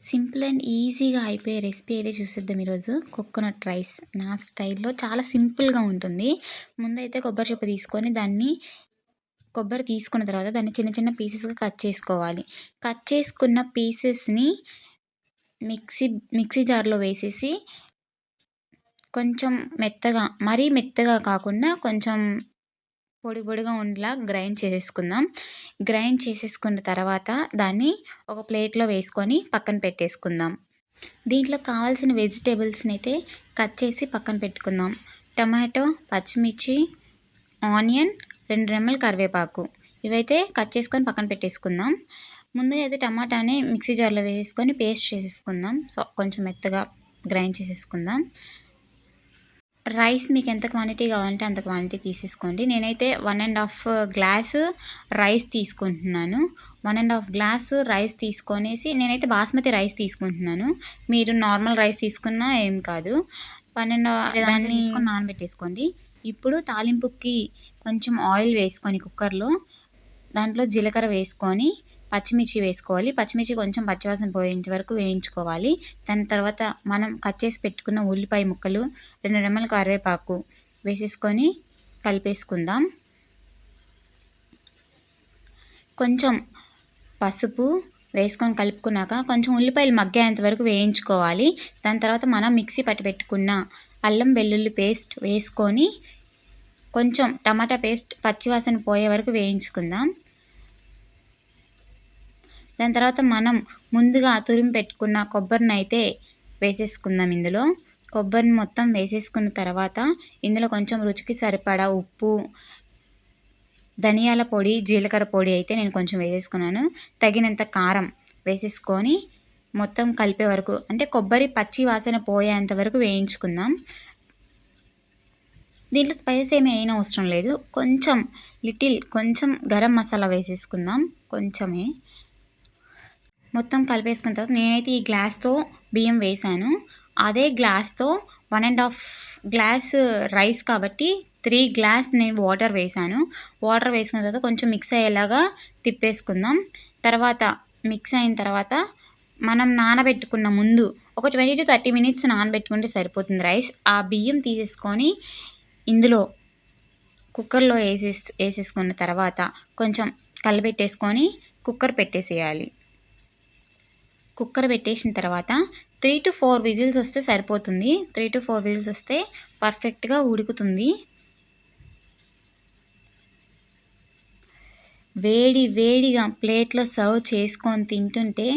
Simple and ఈజీగా అయిపోయే recipe అయితే చూసేద్దాం ఈరోజు. Coconut rice. నా స్టైల్లో చాలా సింపుల్గా ఉంటుంది. ముందైతే కొబ్బరి చెప్పు తీసుకొని దాన్ని కొబ్బరి తీసుకున్న తర్వాత దాన్ని చిన్న చిన్న పీసెస్గా కట్ చేసుకోవాలి. కట్ చేసుకున్న పీసెస్ని మిక్సీ మిక్సీ జార్లో వేసేసి కొంచెం మెత్తగా మరీ మెత్తగా కాకుండా కొంచెం పొడి పొడిగా ఉండేలా గ్రైండ్ చేసేసుకుందాం. గ్రైండ్ చేసేసుకున్న తర్వాత దాన్ని ఒక ప్లేట్లో వేసుకొని పక్కన పెట్టేసుకుందాం. దీంట్లో కావాల్సిన వెజిటేబుల్స్ని అయితే కట్ చేసి పక్కన పెట్టుకుందాం. టమాటో పచ్చిమిర్చి ఆనియన్ రెండు రెమ్మల కరివేపాకు ఇవైతే కట్ చేసుకొని పక్కన పెట్టేసుకుందాం. ముందుగా అయితే టమాటాని మిక్సీ జార్లో వేసుకొని పేస్ట్ చేసేసుకుందాం. సో కొంచెం మెత్తగా గ్రైండ్ చేసేసుకుందాం. రైస్ మీకు ఎంత క్వాంటిటీ కావాలంటే అంత క్వాంటిటీ తీసేసుకోండి. నేనైతే one and half glass rice తీసుకుంటున్నాను. One and half glass rice తీసుకొనేసి నేనైతే బాస్మతి రైస్ తీసుకుంటున్నాను. మీరు నార్మల్ రైస్ తీసుకున్నా ఏం కాదు. వన్ అండ్ దాన్ని తీసుకొని నానబెట్టేసుకోండి. ఇప్పుడు తాలింపుకి కొంచెం ఆయిల్ వేసుకొని కుక్కర్లో దాంట్లో జీలకర్ర వేసుకొని పచ్చిమిర్చి వేసుకోవాలి. పచ్చిమిర్చి కొంచెం పచ్చివాసన పోయేంత వరకు వేయించుకోవాలి. దాని తర్వాత మనం కట్ చేసి పెట్టుకున్న ఉల్లిపాయ ముక్కలు రెండు రెమ్మల కరివేపాకు వేసేసుకొని కలిపేసుకుందాం. కొంచెం పసుపు వేసుకొని కలుపుకున్నాక కొంచెం ఉల్లిపాయలు మగ్గేంత వరకు వేయించుకోవాలి. దాని తర్వాత మనం మిక్సీ పట్టి పెట్టుకున్న అల్లం వెల్లుల్లి పేస్ట్ వేసుకొని కొంచెం టమాటా పేస్ట్ పచ్చివాసన పోయే వరకు వేయించుకుందాం. దాని తర్వాత మనం ముందుగా తురిమి పెట్టుకున్న కొబ్బరిని అయితే వేసేసుకుందాం ఇందులో. కొబ్బరిని మొత్తం వేసేసుకున్న తర్వాత ఇందులో కొంచెం రుచికి సరిపడా ఉప్పు ధనియాల పొడి జీలకర్ర పొడి అయితే నేను కొంచెం వేసేసుకున్నాను. తగినంత కారం వేసేసుకొని మొత్తం కలిపే వరకు అంటే కొబ్బరి పచ్చి వాసన పోయేంత వరకు వేయించుకుందాం. దీంట్లో స్పైసెస్ ఏమీ అయినా అవసరం లేదు. కొంచెం లిటిల్ కొంచెం గరం మసాలా వేసేసుకుందాం. కొంచెమే. మొత్తం కలిపేసుకున్న తర్వాత నేనైతే ఈ గ్లాస్తో బియ్యం వేసాను. అదే గ్లాస్తో one and half glass rice కాబట్టి త్రీ గ్లాస్ నేను వాటర్ వేసాను. వాటర్ వేసుకున్న తర్వాత కొంచెం మిక్స్ అయ్యేలాగా తిప్పేసుకుందాం. తర్వాత మిక్స్ అయిన తర్వాత మనం నానబెట్టుకున్న ముందు ఒక ట్వంటీ టు థర్టీ మినిట్స్ నానబెట్టుకుంటే సరిపోతుంది రైస్. ఆ బియ్యం తీసేసుకొని ఇందులో కుక్కర్లో వేసేసి వేసేసుకున్న తర్వాత కొంచెం కలిపెట్టేసుకొని కుక్కర్ పెట్టేసేయాలి. కుక్కర్ పెట్టేసిన తర్వాత త్రీ టు ఫోర్ విజిల్స్ వస్తే సరిపోతుంది. త్రీ టు ఫోర్ విజిల్స్ వస్తే పర్ఫెక్ట్గా ఉడుకుతుంది. వేడి వేడిగా ప్లేట్లో సర్వ్ చేసుకొని తింటుంటే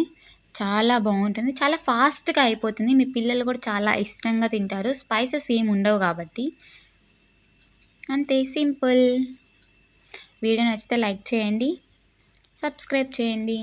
చాలా బాగుంటుంది. చాలా ఫాస్ట్గా అయిపోతుంది. మీ పిల్లలు కూడా చాలా ఇష్టంగా తింటారు. స్పైసెస్ ఏమి ఉండవు కాబట్టి. అంతే సింపుల్. వీడియో నచ్చితే లైక్ చేయండి. సబ్స్క్రైబ్ చేయండి.